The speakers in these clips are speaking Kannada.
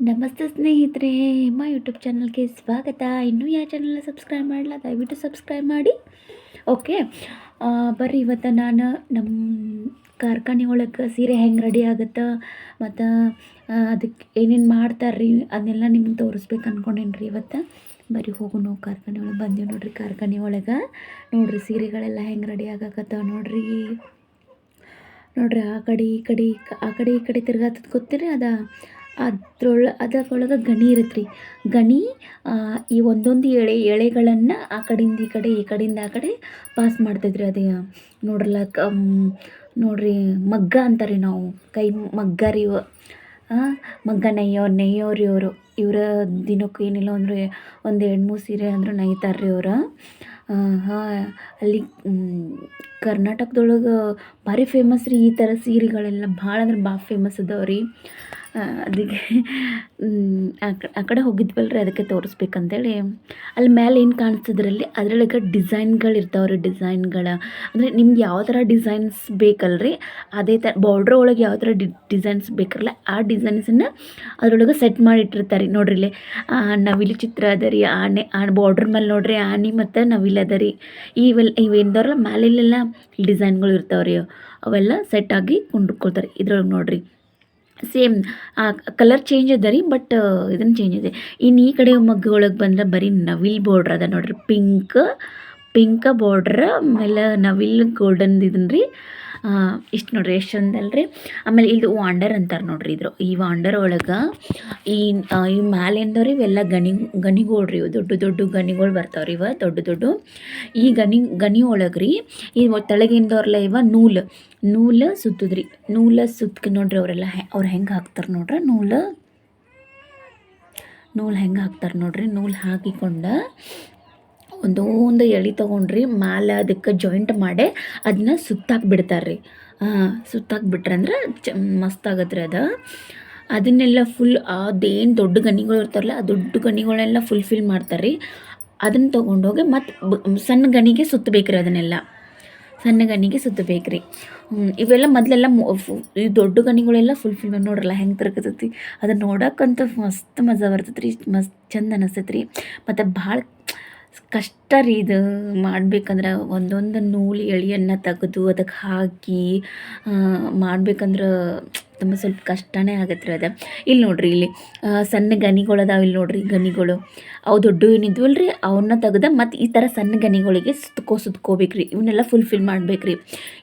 ನಮಸ್ತೆ ಸ್ನೇಹಿತರೆ ನಿಮ್ಮ ಯೂಟ್ಯೂಬ್ ಚಾನಲ್ಗೆ ಸ್ವಾಗತ. ಇನ್ನೂ ಯಾವ ಚಾನಲ್ನ ಸಬ್ಸ್ಕ್ರೈಬ್ ಮಾಡಲ್ಲ ದಯವಿಟ್ಟು ಸಬ್ಸ್ಕ್ರೈಬ್ ಮಾಡಿ. ಓಕೆ ಬರ್ರಿ, ಇವತ್ತು ನಾನು ನಮ್ಮ ಕಾರ್ಖಾನೆ ಒಳಗೆ ಸೀರೆ ಹೆಂಗೆ ರೆಡಿ ಆಗುತ್ತೆ, ಮತ್ತು ಅದಕ್ಕೆ ಏನೇನು ಮಾಡ್ತಾರೆ ರೀ ಅದನ್ನೆಲ್ಲ ನಿಮ್ಗೆ ತೋರಿಸ್ಬೇಕು ಅನ್ಕೊಂಡೇನಿ ರೀ ಇವತ್ತು. ಬರ್ರಿ ನಾವು ಕಾರ್ಖಾನೆ ಒಳಗೆ ಬಂದೀವಿ ನೋಡ್ರಿ, ಕಾರ್ಖಾನೆ ಒಳಗೆ. ನೋಡ್ರಿ, ಸೀರೆಗಳೆಲ್ಲ ಹೆಂಗೆ ರೆಡಿ ಆಗಕತ್ತವ ನೋಡ್ರಿ. ನೋಡ್ರಿ, ಆ ಕಡೆ ಈ ಕಡೆ, ಆ ಕಡೆ ಈ ಕಡೆ ತಿರ್ಗಾತದ ಗೊತ್ತಿರಿ ಅದ? ಅದ್ರೊಳ ಅದರೊಳಗೆ ಗಣಿ ಇರುತ್ತೆ ರೀ ಗಣಿ ಈ ಒಂದೊಂದು ಎಳೆ ಎಳೆಗಳನ್ನು ಆ ಕಡೆಯಿಂದ ಈ ಕಡೆ ಈ ಕಡೆಯಿಂದ ಆ ಕಡೆ ಪಾಸ್ ಮಾಡ್ತಿದ್ರಿ ಅದೇ ನೋಡ್ರಲ್ಲ ಮ್, ನೋಡ್ರಿ ಮಗ್ಗ ಅಂತಾರೆ ನಾವು. ಕೈ ಮಗ್ಗ ರೀ ಮಗ್ಗ ನೆಯ್ಯೋ ನೆಯ್ಯೋರಿ ಅವರು ಇವರ. ದಿನಕ್ಕೆ ಏನಿಲ್ಲ ಅಂದ್ರೆ ಒಂದು ಎರಡು ಮೂರು ಸೀರೆ ಅಂದ್ರೆ ನೇಯ್ತಾರೆ ರೀ ಅವರು. ಹಾಂ ಅಲ್ಲಿ ಕರ್ನಾಟಕದೊಳಗೆ ಭಾರಿ ಫೇಮಸ್ ರೀ ಈ ಥರ ಸೀರೆಗಳೆಲ್ಲ. ಭಾಳ ಅಂದ್ರೆ ಭಾಳ ಫೇಮಸ್ ಅದಾವೆ ರೀ ಅದಕ್ಕೆ ಆ ಕಡೆ ಹೋಗಿದ್ವಲ್ಲ ರೀ ಅದಕ್ಕೆ ತೋರಿಸ್ಬೇಕಂತೇಳಿ. ಅಲ್ಲಿ ಮೇಲೆ ಏನು ಕಾಣಿಸ್ತದ್ರಲ್ಲಿ, ಅದರೊಳಗೆ ಡಿಸೈನ್ಗಳು ಇರ್ತಾವೆ ರೀ ಡಿಸೈನ್ಗಳ. ಅಂದರೆ ನಿಮ್ಗೆ ಯಾವ ಥರ ಡಿಸೈನ್ಸ್ ಬೇಕಲ್ಲ ರೀ ಅದೇ ಥರ ಬಾರ್ಡ್ರ್ ಒಳಗೆ ಯಾವ ಥರ ಡಿ, ಡಿಸೈನ್ಸ್ ಬೇಕಲ್ಲ ಆ ಡಿಸೈನ್ಸನ್ನು ಅದರೊಳಗೆ ಸೆಟ್ ಮಾಡಿ ಇಟ್ಟಿರ್ತಾರೆ ನೋಡ್ರಿ ಇಲ್ಲಿ ನವಿಲು ಚಿತ್ರ ಅದ ರೀ ಆನೆ ಆ ಬಾರ್ಡ್ರ್ ಮೇಲೆ ನೋಡ್ರಿ, ಆನೆ ಮತ್ತು ನವಿಲು ಅದ ರೀ. ಇವೆಲ್ಲ ಇವೇನ್ದವ್ರಲ್ಲ ಮೇಲೆಲ್ಲ ಡಿಸೈನ್ಗಳು ಇರ್ತಾವೆ ರೀ ಅವೆಲ್ಲ ಸೆಟ್ ಆಗಿ ಕೊಂಡುಕೊಳ್ತಾರೆ. ಇದ್ರೊಳಗೆ ನೋಡ್ರಿ. ಸೇಮ್ ಕಲರ್ ಚೇಂಜ್ ಅದ ರೀ ಬಟ್ ಇದನ್ನು ಚೇಂಜ್ ಇದೆ. ಇನ್ನು ಈ ಕಡೆ ಮಗ್ಗ ಒಳಗೆ ಬಂದ್ರೆ ಬರೀ ನವಿಲ್ ಬಾರ್ಡ್ರ್ ಅದ ನೋಡ್ರಿ. ಪಿಂಕ್ ಪಿಂಕ ಬಾರ್ಡ್ರ್ ಆಮೇಲೆ ನವಿಲ್ ಗೋಲ್ಡನ್ ಇದನ್ನ ರೀ. ಇಷ್ಟು ನೋಡ್ರಿ, ಎಷ್ಟು ಚಂದ ಅಲ್ರಿ. ಆಮೇಲೆ ಇದು ವಾಂಡರ್ ಅಂತಾರೆ ನೋಡ್ರಿ ಇದ್ರು. ಈ ವಾಂಡರ್ ಒಳಗೆ ಈ ಈ ಮ್ಯಾಲಿಂದವ್ರಿ ಇವೆಲ್ಲ ಗಣಿ, ಗಣಿಗಳು ರೀ ಇವು. ದೊಡ್ಡ ದೊಡ್ಡ ಗಣಿಗಳು ಬರ್ತಾವ್ರಿ ಇವ, ದೊಡ್ಡ ದೊಡ್ಡ. ಈ ಗಣಿ ಗಣಿ ಒಳಗೆ ರೀ, ಈ ತೆಳಗಿಂದವ್ರಲ್ಲ ಇವ, ನೂಲು. ನೂಲು ಸುತ್ತದ್ರಿ. ನೂಲ ಸುತ್ಕ ನೋಡ್ರಿ ಅವರೆಲ್ಲ ಅವ್ರು ಹೆಂಗೆ ಹಾಕ್ತಾರೆ ನೋಡ್ರಿ, ನೂಲು. ನೂಲು ಹೆಂಗೆ ಹಾಕ್ತಾರೆ ನೋಡ್ರಿ, ನೂಲು ಹಾಕಿಕೊಂಡು ಒಂದೊಂದು ಎಳೆ ತೊಗೊಂಡ್ರಿ, ಮ್ಯಾಲೆ ಅದಕ್ಕೆ ಜಾಯಿಂಟ್ ಮಾಡಿ ಅದನ್ನ ಸುತ್ತಾಕಿ ಬಿಡ್ತಾರೆ ರೀ ಸುತ್ತಾಕಿ ಬಿಟ್ರೆ ಅಂದ್ರೆ ಚ, ಮಸ್ತ್ ಆಗತ್ತೆ ರೀ ಅದು. ಅದನ್ನೆಲ್ಲ ಫುಲ್ ಅದೇನು ದೊಡ್ಡ ಗಣಿಗಳು ಇರ್ತಾರಲ್ಲ, ಆ ದೊಡ್ಡ ಗಣಿಗಳೆಲ್ಲ ಫುಲ್ಫಿಲ್ ಮಾಡ್ತಾರೆ ರೀ ಅದನ್ನು ತೊಗೊಂಡೋಗಿ ಮತ್ತು ಸಣ್ಣ ಗಣಿಗೆ ಸುತ್ತಬೇಕು ರೀ ಅದನ್ನೆಲ್ಲ. ಸಣ್ಣ ಗಣಿಗೆ ಸುತ್ತಬೇಕು ರೀ ಇವೆಲ್ಲ ಮೊದಲೆಲ್ಲ ಈ ದೊಡ್ಡ ಗಣಿಗಳೆಲ್ಲ ಫುಲ್ಫಿಲ್ ನೋಡ್ರಲ್ಲ ಹೆಂಗೆ ತಿರ್ಗತೈತಿ. ಅದನ್ನ ನೋಡೋಕ್ಕಂತೂ ಮಸ್ತ್ ಮಜಾ ಬರ್ತೈತೆ ರೀ ಮಸ್ತ್ ಚಂದ ಅನಿಸ್ತೈತೆ ರೀ ಮತ್ತು ಭಾಳ ಕಷ್ಟ ರೀ ಇದು ಮಾಡ್ಬೇಕಂದ್ರೆ ಒಂದೊಂದು ನೂಲು ಎಳೆಯನ್ನು ತೆಗೆದು ಅದಕ್ಕೆ ಹಾಕಿ ಮಾಡ್ಬೇಕಂದ್ರೆ ತುಂಬ ಸ್ವಲ್ಪ ಕಷ್ಟನೇ ಆಗತ್ತೆ ರೀ ಅದು. ಇಲ್ಲಿ ನೋಡ್ರಿ ಇಲ್ಲಿ ಸಣ್ಣ ಗನಿಗಳು ಅದಾವ ಇಲ್ಲಿ ನೋಡಿರಿ ಗನಿಗಳು. ಅವು ದೊಡ್ಡ ಏನಿದ್ವಲ್ಲ ರೀ ಅವನ್ನ ತೆಗೆದ ಮತ್ತು ಈ ಥರ ಸಣ್ಣ ಗನಿಗಳಿಗೆ ಸುತ್ಕೋ ಸುತ್ಕೋಬೇಕು ರೀ ಇವನ್ನೆಲ್ಲ ಫುಲ್ಫಿಲ್ ಮಾಡ್ಬೇಕು ರೀ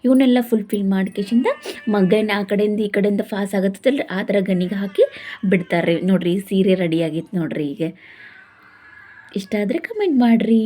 ಇವನ್ನೆಲ್ಲ ಫುಲ್ಫಿಲ್ ಮಾಡ್ಕೇಶಿಂದ ಮಗ್ಗನ ಆ ಕಡೆಯಿಂದ ಈ ಕಡೆಯಿಂದ ಫಾಸ್ ಆಗತ್ತಲ್ಲ ರೀ ಆ ಥರ ಗಣಿಗೆ ಹಾಕಿ ಬಿಡ್ತಾರೆ ರೀ ನೋಡಿರಿ ಸೀರೆ ರೆಡಿ ಆಗಿತ್ತು ನೋಡ್ರಿ ಈಗ. ಇಷ್ಟ ಆದರೆ ಕಮೆಂಟ್ ಮಾಡಿರಿ.